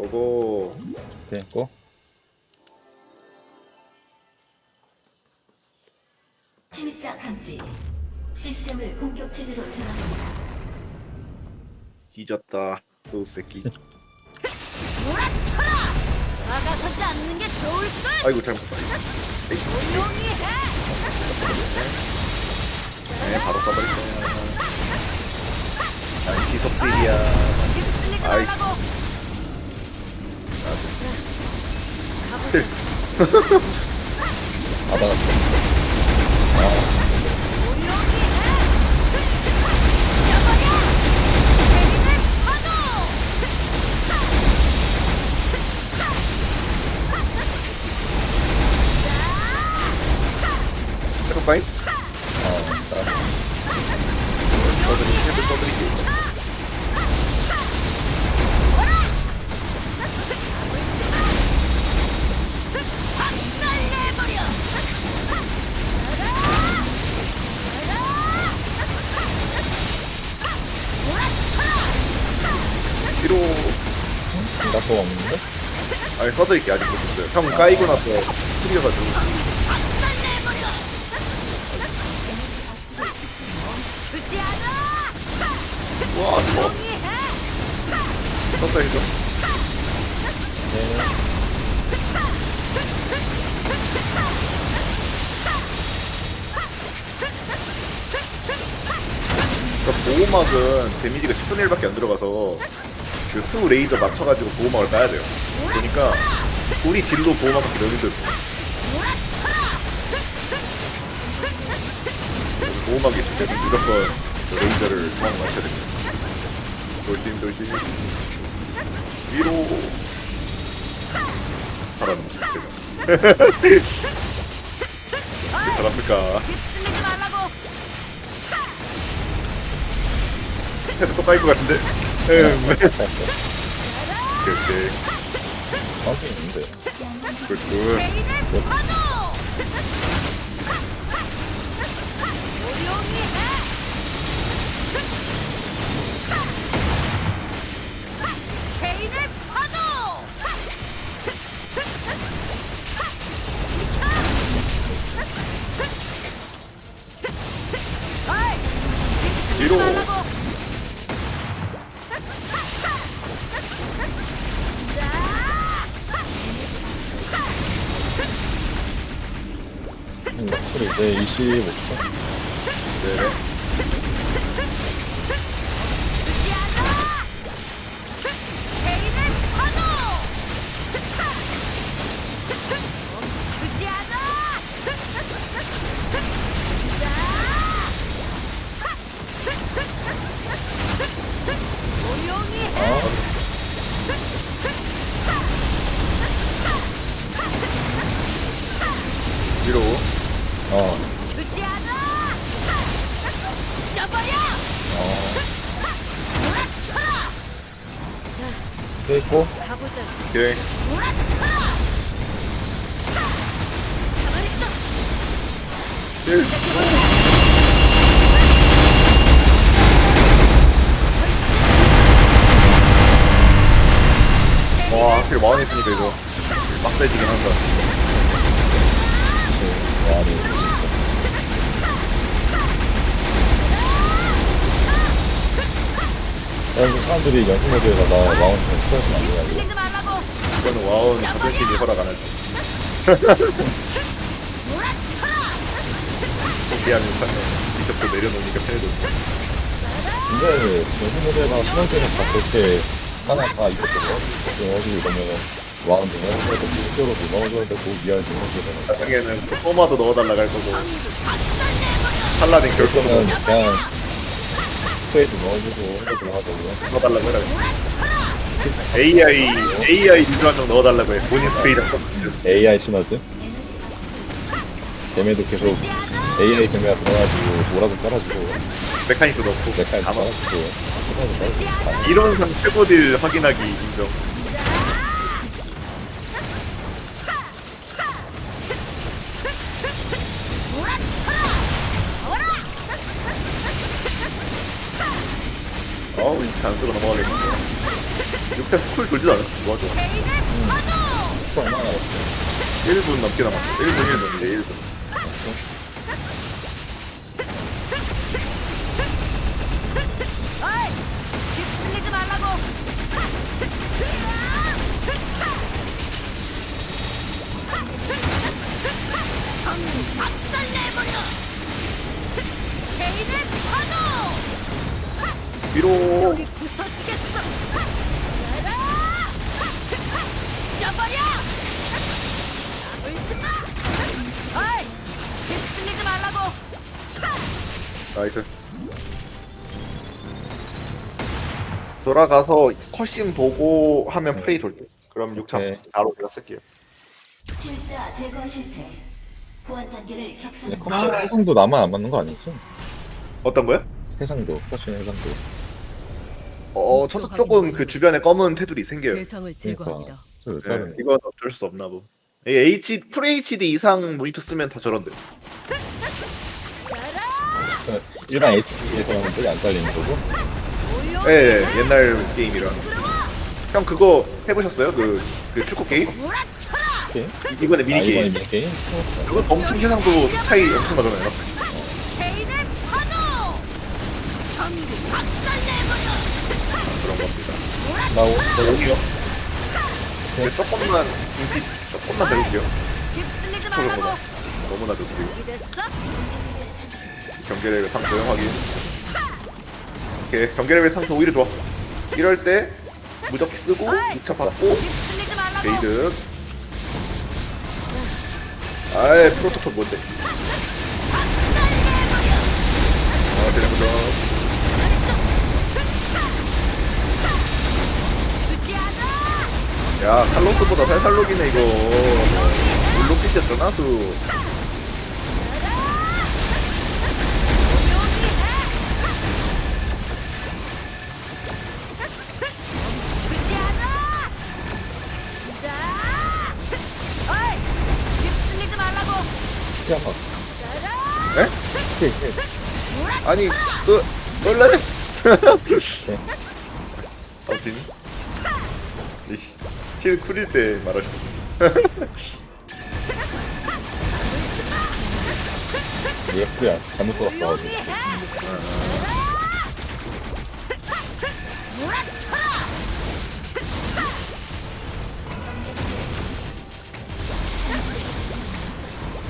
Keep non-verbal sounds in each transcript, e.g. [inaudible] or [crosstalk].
고고. 됐고. 침입자 감지. 시스템을 공격 체제로 전환합니다. 뒤졌다. 또 새끼. 몰아쳐라! 다가서지 않는 게 좋을 걸? 아이고 잘못했다. 에이, 조용히 해! 네, 바로 써버릴 거야. 난 지속딜이야. 아이. 말라고! 받아갔어. 아, 조 아니, 써드릴게. 아직 못했어요. 형 까이고 나서 않아! 와, 저 해! 썼어야죠. 네. 그러니까 보호막은 데미지가 10분의 1밖에 안 들어가서 그 스우 레이저 맞춰가지고 보호막을 까야 돼요. 그러니까 우리 딜로 보호막 갖기 너무 힘들고 보호막이 있을 때는 무조건 그 레이저를 중앙에 맞춰야 됩니다. 돌진 돌진 위로 [laughs] 휩쓸리지 말라고! 헤드 또 까일 것 같은데 음 오케이 카운트 있는데. 굿굿! 뒤로. 이제 25초. 네 와, 확실히 마흔 있으니까 이거 빡세지긴 한다. 네, 와리. 야, 이거 사람들이 연습 모드에서 나 마운트 스트레스 이거. 흘리지 말라고! 이거는 와운 자존심이 허락 안 하지. 몰아쳐라! 포기하면 사면 이쪽도 내려놓으니까 편해졌어. 근데 연습 모드에서 시간 때는 봤을 때 하나 다 이겼거든. 여기 이러면은 와운드 넣어줘야 되고, 히어로도 넣어줘야 되고, 미아도 넣어줘야 되고. 나중에는 또 소마도 넣어달라고 할 거고, 팔라딘 결정도 그러면 그냥 스페이스 넣어주고 해도 들어가자고요. 넣어달라고 해라. AI, AI 리뷰 한명 넣어달라고 해. 본인 스페이드 한 AI 시너즈? 걔네도 계속 AI 경매가 들어가지고 뭐라도 깔아주고 메카닉도 넣고, 메카닉 다 이론상 최고 딜 확인하기 인정. 어우, 이 단수가 넘어가겠네. 6회 스쿨 돌지도 않았어. 좋아, 좋아. 남았어? 1분 넘게 남았어. 1분 1분 이제 1분. 전 박살내버려 제인의 파도 뒤로. 우리 부서지겠어. 가라 쪄버려 울지 마. 어이 휩쓸리지 말라고. 나이스. 돌아가서 컷신 보고 하면 프레이 돌게. 그럼 6차 오케이. 바로 내가 쓸게요. 질자 제거 실패. 보안 단계를 근데. 컴퓨터 해상도 나만 안 맞는 거 아니지? 어떤 거요? 해상도, 퍼신 해상도. 어, 저도 조금 그 주변에 검은 테두리 생겨요. 대상을 제거합니다. 저 네, 여자는 이건 어쩔 수 없나 보. 이 H, FHD 이상 모니터 쓰면 다 저런데. 가라 일반 HD에서는 뜰이 안 잘리는 거고. 예, 예, 옛날 게임이라. 형 그거 해보셨어요? 그, 그 축구 게임? 오케이. 이- 이번에 미니 아, 이번에 게임. 미니 게임? 그거 엄청 해상도 차이 엄청 나잖아요. 제인의 파도 전부 박살내버려 그런 겁니다. 나 오, 저 오디오. 근데 조금만 인기 조금만 더 해볼게요. 휩쓸리지 너무나 좋습니다. 준비됐어? 경계 레벨 상승 확인. 오케이 경계 레벨 상승 오히려 좋아. 이럴 때 무적기 쓰고 6차 받고 게이드. 아이 프로토콜 뭔데? 아. 죽지 않아 야 칼로스보다 살살 녹이네 이거. 물로 피셨잖아 수. 가라 에? 오케이. 아니 그 원래. 네. 아무튼 힐 쿨일 때 말하셨어. 얘 프리야. 잘못 들었어. 조용히 해 몰아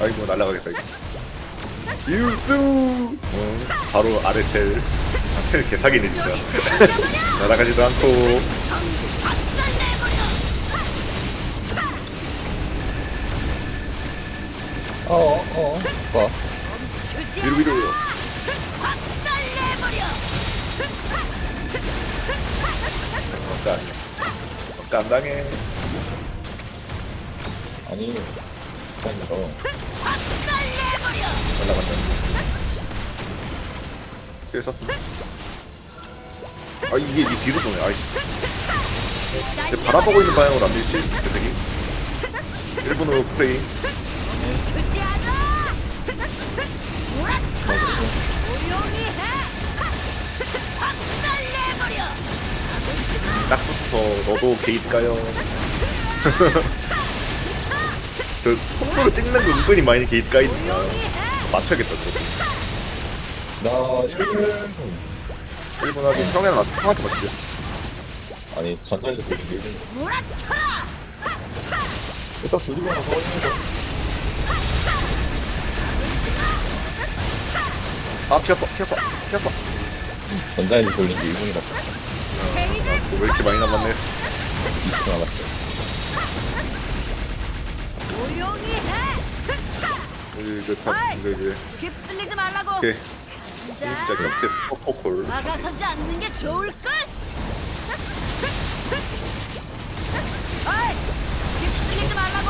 아이고 날라가겠다 이거. 유수. 어, 바로 아래 텔. 아, 텔 개사기네 진짜. [laughs] 날아가지도 않고. 박살내버려 어, 어, 봐. 위로 위로. 어까 어까 안 당해. 아니, 날라간다. 텔 썼습니다. 아 이게 이 뒤로 도네. 아이. 근데 바라보고 있는 방향으로 안 밀지? 개새끼. 1분 후 프레임. 딱 붙어서 너도 게이트 가요. [laughs] 저 속수를 찍는 거 은근히 많이 게이트 까이니까 맞춰야겠다 저거. 나 1분. 1분 하긴 형이랑 나 형한테 맞추죠. 아니, 전자에서 보이는 게 1분. 몰아쳐라 일단 돌리고 나서. 아 피었어 피었어 피었어. 전자에서 게 1분이라고. 아, 왜 이렇게 많이 남았네. 20분 남았어. 조용히 해. 이거 다 이거 이제 휩쓸리지 말라고. 오케이 자. 진짜 역대 프로토콜. 막아서지 않는 게 좋을 걸. 어이 휩쓸리지 말라고.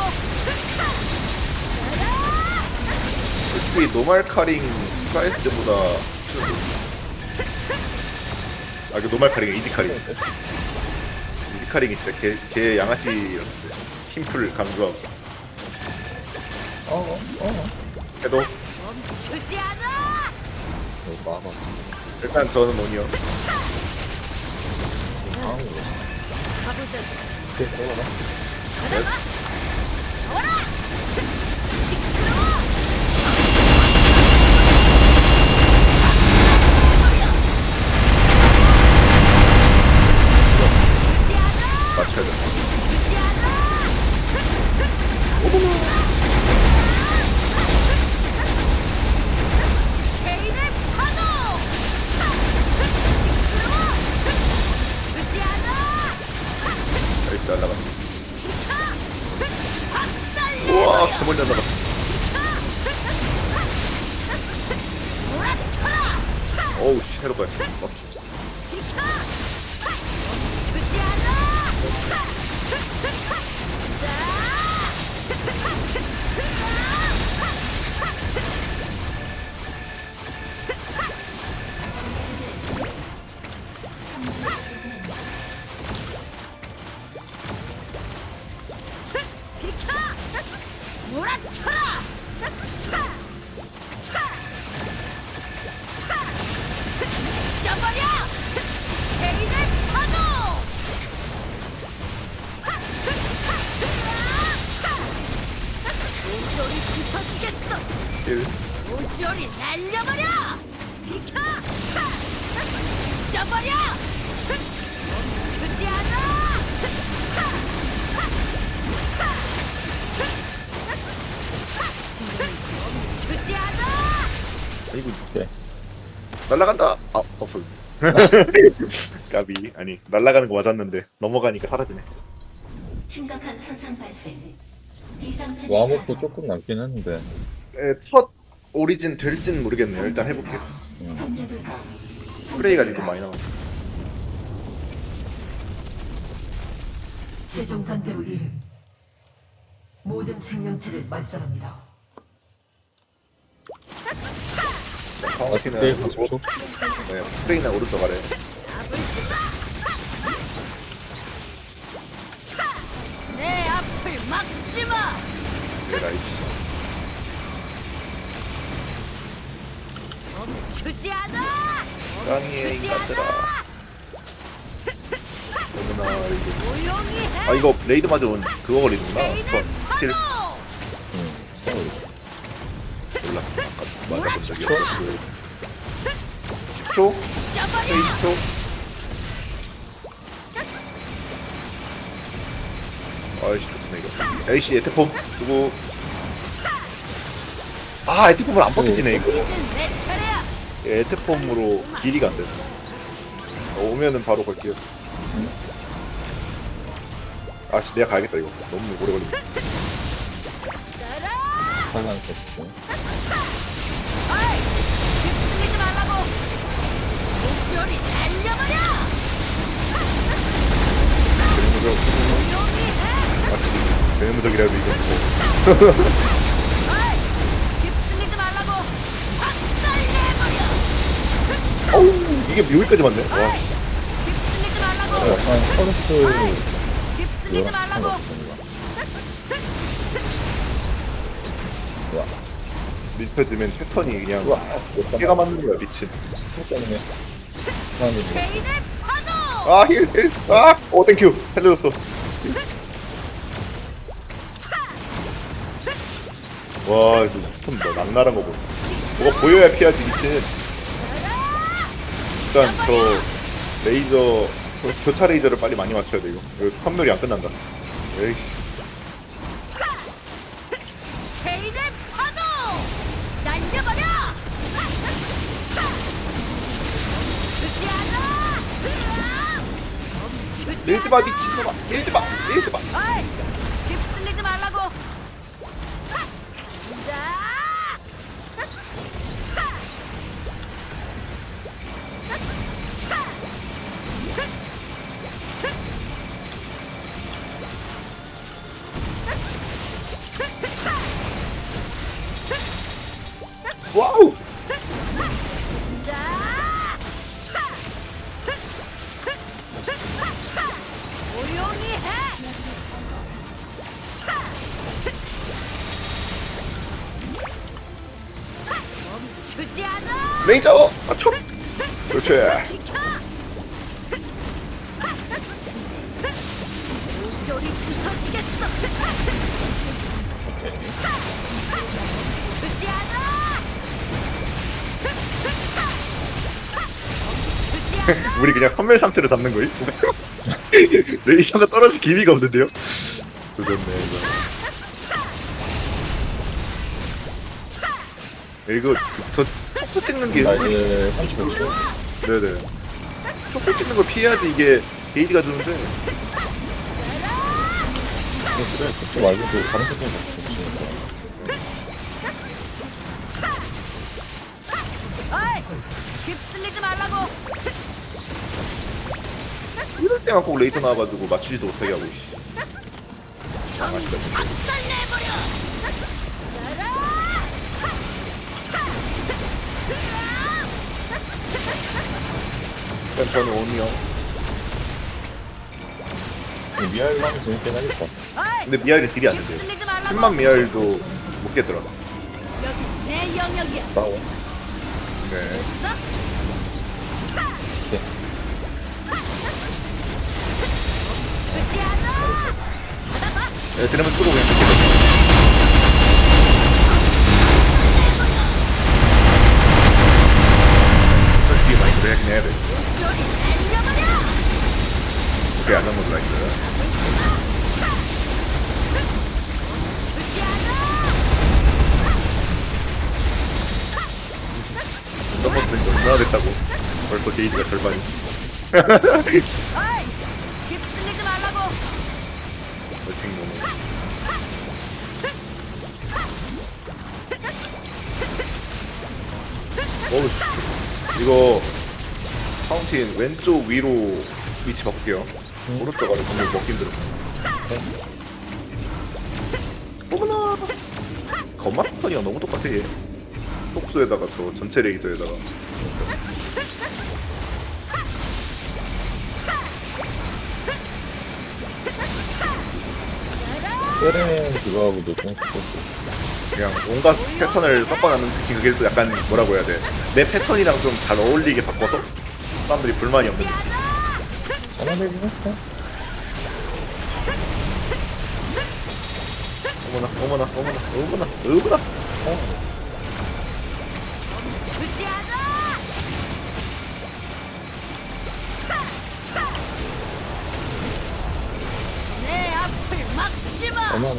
솔직히 노말 카링 플라이스 때보다 아 그 노말 카링 이지 카링. 이지 카링이 진짜 개, 개 양아치 힘풀 강조하고 어, 어. 해도 멈추지 않아 이거 봐봐. 일단 저는 뭐니요 아, 가보자. 오케이, 들어가봐. 나 날라간다. 아, 없어. [laughs] 까비. 아니, 날라가는 거 맞았는데 넘어가니까 사라지네. 심각한 손상 발생. 비상체제 와목도 가동. 조금 남긴 했는데. 에, 첫 오리진 될진 모르겠네요. 일단 해볼게요. 음. 통제 불가. 프레이가 지금 많이 나와. 최종 단계로 이름 모든 생명체를 말살합니다. 정확히는 그때 40초? 네, 프레이나 오른쪽 아래. 내 앞을 막지 마! 네. 멈추지 않아! 멈추지 인간들아. 않아! 너무나 이거. 조용히 해! 아 이거 레이드 맞은 그거 걸리는구나. 체인의 스펀. 킬. 파도! 응. 스타일. 몰라. 없었어. 10초? 잊어버려! 20초? 아이씨 좋네 이거. 에이씨 에테폼 누구? 아 에테폼을 안 버티지네 이거. 에테폼으로 길이가 안 돼서. 어, 오면은 바로 걸게요. 아씨 내가 가야겠다 이거. 너무 오래 걸린다. 따라! 살란 섹스. 어이! 휩쓸리지 말라고! 날려버려! 휩쓸리지 말라고! 박살내버려! 어우 이게 여기까지 맞네. 와. 휩쓸리지 말라고! 약간 퍼스트! 휩쓸리지 말라고! 상관없습니다. 우와. 밀쳐지면 패턴이 그냥. 깨가 맞는 거야 미친. 것 때문에. 사람이 파도! 아 힐, 힐. 아, 오 땡큐. 살려줬어. 와, 이거 좀 뭐, 낭nar한 거 보네. 뭐가 보여야 피하지 미친. 일단 저 레이저 저 교차 레이저를 빨리 많이 맞춰야 돼 이거. 이거 선멸이 안 끝난다. 에이, 밀지 마 않아! 미친놈아. 밀지 마. 밀지 마. 어이! 휩쓸리지 말라고! 멈추지 않아! 레이저 맞춰. 그렇지. 비켜! 여기 부서지겠어. 죽지 않아. 죽지 않아. [laughs] 우리 그냥 선멸 상태로 잡는 거임? [laughs] 레이저가 떨어질 기미가 없는데요? 조졌네 이거 이거 저 촉수 찍는 게나 은근히 이제 35초. 네네 촉수 찍는 걸 피해야지 이게 게이지가 주는데 그래, 그쪽 말고도 다른 색깔 없으니까. 어이, 휩쓸리지 말라고. 이럴 때만 꼭 레이저 나와가지고 맞추지도 못하게 하고 씨. 전부 박살 내버려. 일단 저는 온이요 미아일만 하면 재밌긴 하겠다. 어이, 근데 미아일이 딜이 안 말라고. 10만 미아일도 못 깨더라 여기 내 영역이야. 싸워. 네? 네. 네, 드라마 쓰고 그냥 죽게 솔직히 많이 그래야긴 해야 돼 목소리 날려버려. 오케이 안한 것도 나이스 죽지 않아. 서버트 이제 얼마나 됐다고 벌써 게이지가 절반이 어우 이거 파운틴 왼쪽 위로 위치 바꿀게요. 오른쪽 아래 정말 먹기 힘들어? 어머나. 건마 패턴이랑 너무 똑같아 얘. 속수에다가 또 전체 레이저에다가 세렌 그거하고도 좀. 그냥 온갖 패턴을 섞어놨는 듯이 그게 또 약간 뭐라고 해야 돼 내 패턴이랑 좀 잘 어울리게 바꿔서 사람들이 불만이 없는 느낌 되긴 했어. 어머나 어머나 어머나 어머나 어머나 죽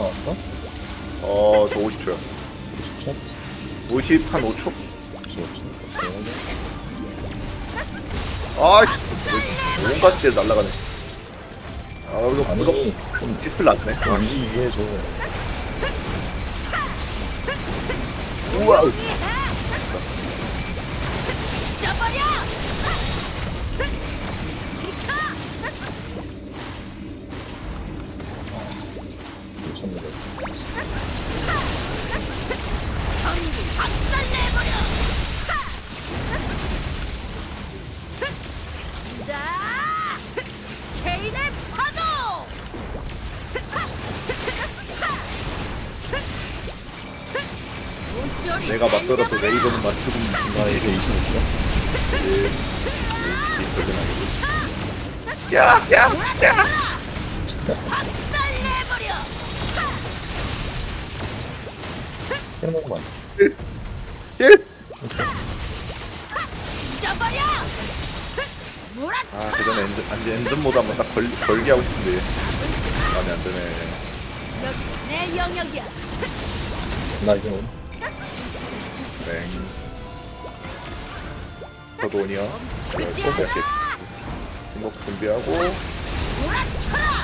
마. 얼마 나왔어? 어 저 50초요 10초? 50 한 5초? 15초. 아 온갖 데 날라가네 아 이거 아니, 좀 디스플레이 나네 아, 미리 이해해줘. 우와 내가 맞더라도 레이저는 맞추고 나 이제 25초? 이제 야야야 박살내버려. 해먹으면 안일 잊어버려. 몰아쳐. 아, 그 전에 엔드, 안지 엔전 모드 한번 딱 걸, 걸게 하고 싶은데. 마음에 안 드네. 여기 내 영역이야. 돼. 나 이제 온. 땡. 저도. 네, 죽지 또 않아. 중복 준비하고.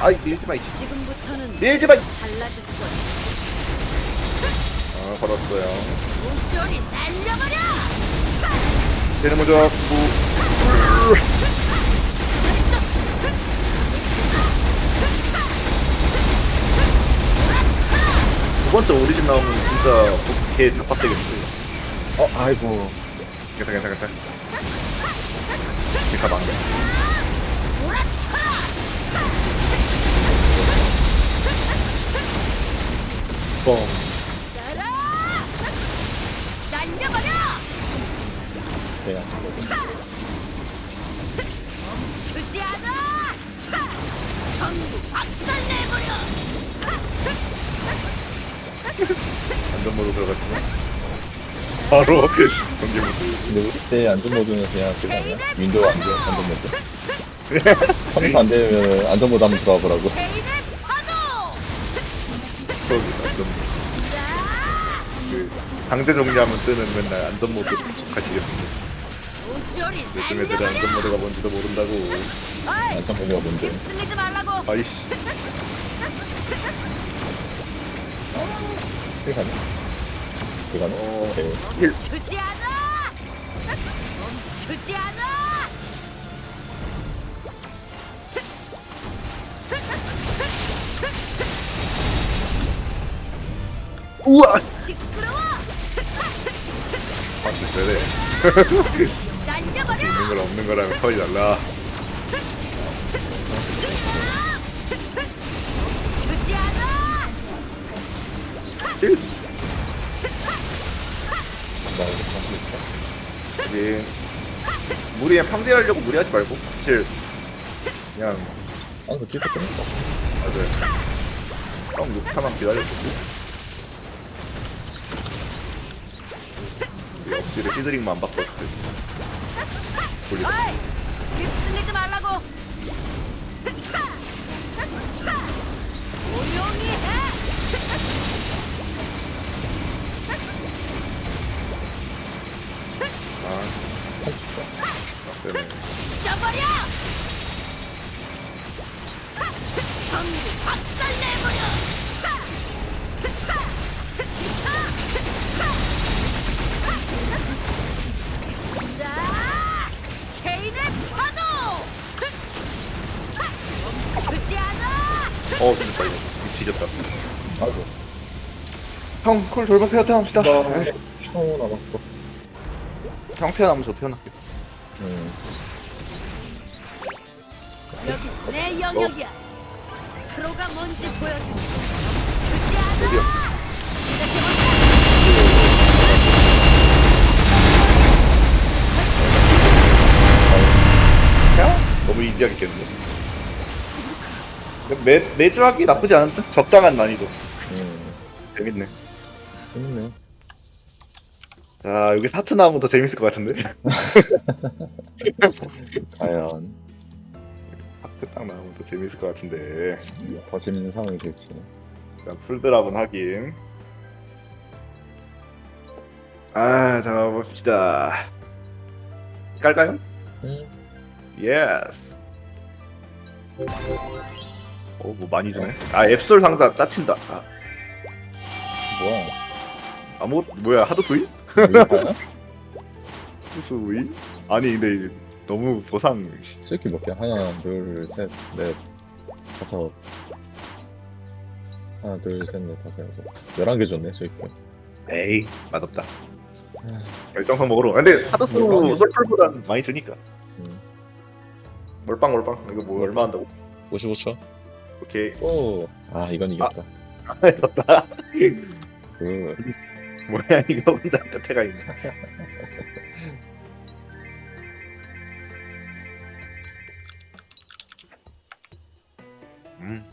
아이, 밀지 마, 이 지금부터는 밀지 마! 이- 달라질 거야. 아, 걸었어요. 목소리 날려버려. 제는 먼저, 무, 두 번째 오리진 나오면 진짜 보스 개 잡박되겠어. 어, 아이고. 괜찮아, 괜찮아, 괜찮아. 괜찮아, 안 돼. 뻥. 날려버려! 네, 안 돼. 멈추지 않아! 전부 박살 내버려! 안전모드 들어갔지만 바로 경기 모드 근데 우리 때 안전모드는 그냥 그거 아니야? 윈도우 안전, 안전모드? [laughs] 컴퓨터 안 되면 안전모드 한번 들어와 보라고. 안전모드 그 강제 정리하면 뜨는 맨날 안전모드 우주리 요즘 애들은! 안전모드가 뭔지도 모른다고! 안전모드가 뭔데? 아이씨 [laughs] 가네? 어. 오케이. 힐 멈추지 않아! 멈추지 않아! 우와 시끄러워! 아 진짜네! 있는 거랑 없는 거랑 거의 달라 힐나 이거 다시 있다. 이제 무리에 팡대하려고 무리하지 말고 사실 그냥 아, 그 찌릿 끝냈다. 맞아요 형 6타만 기다렸었고 이 억지로 히드링만 안 바꿨을 때 돌리다 어이! 힘쓰지 말라고! 조용히 해! 형 콜 돌면서 헤어타합시다 나 샤워 남았어. 형 태어나면 저 태어날게요 음. 여기 내 영역이야. 프로가 뭔지 보여주지. 멈추지 않아! 어디야? 시작해볼까? 야? 너무 이지하게 깼는데 매, 매주 하기 나쁘지 않은데? 적당한 난이도 음. 재밌네 재밌네. 자 여기 사트 나오면 더 재밌을 것 같은데 [laughs] 과연 사트 딱 나오면 더 재밌을 것 같은데 더 재밌는 상황이 될지. 일단 풀드랍은 하긴 아 잡아봅시다 깔까요? 음. 예스 어뭐 많이 주네 아 앱솔 상자 짜친다 아, 뭐야? 아무 뭐야 하드스위? [laughs] 하드스위? 아니 근데 너무 보상 쓸기 몇 개? 하나, 둘, 셋, 넷, 다섯. 하나, 둘, 셋, 넷, 다섯, 여섯. 열한 개 줬네, 쓸기. 에이 맛없다 열정성 먹으러 근데 하드스 몰빵이야. 솔풀보단 많이 주니까 음. 몰빵 몰빵 이거 뭐 얼마 한다고 55초? 오케이 오! 아, 이건 이겼다. 아 [laughs] 좋다 그, [laughs] 뭐야 이거 혼자 끝에가 있네. 음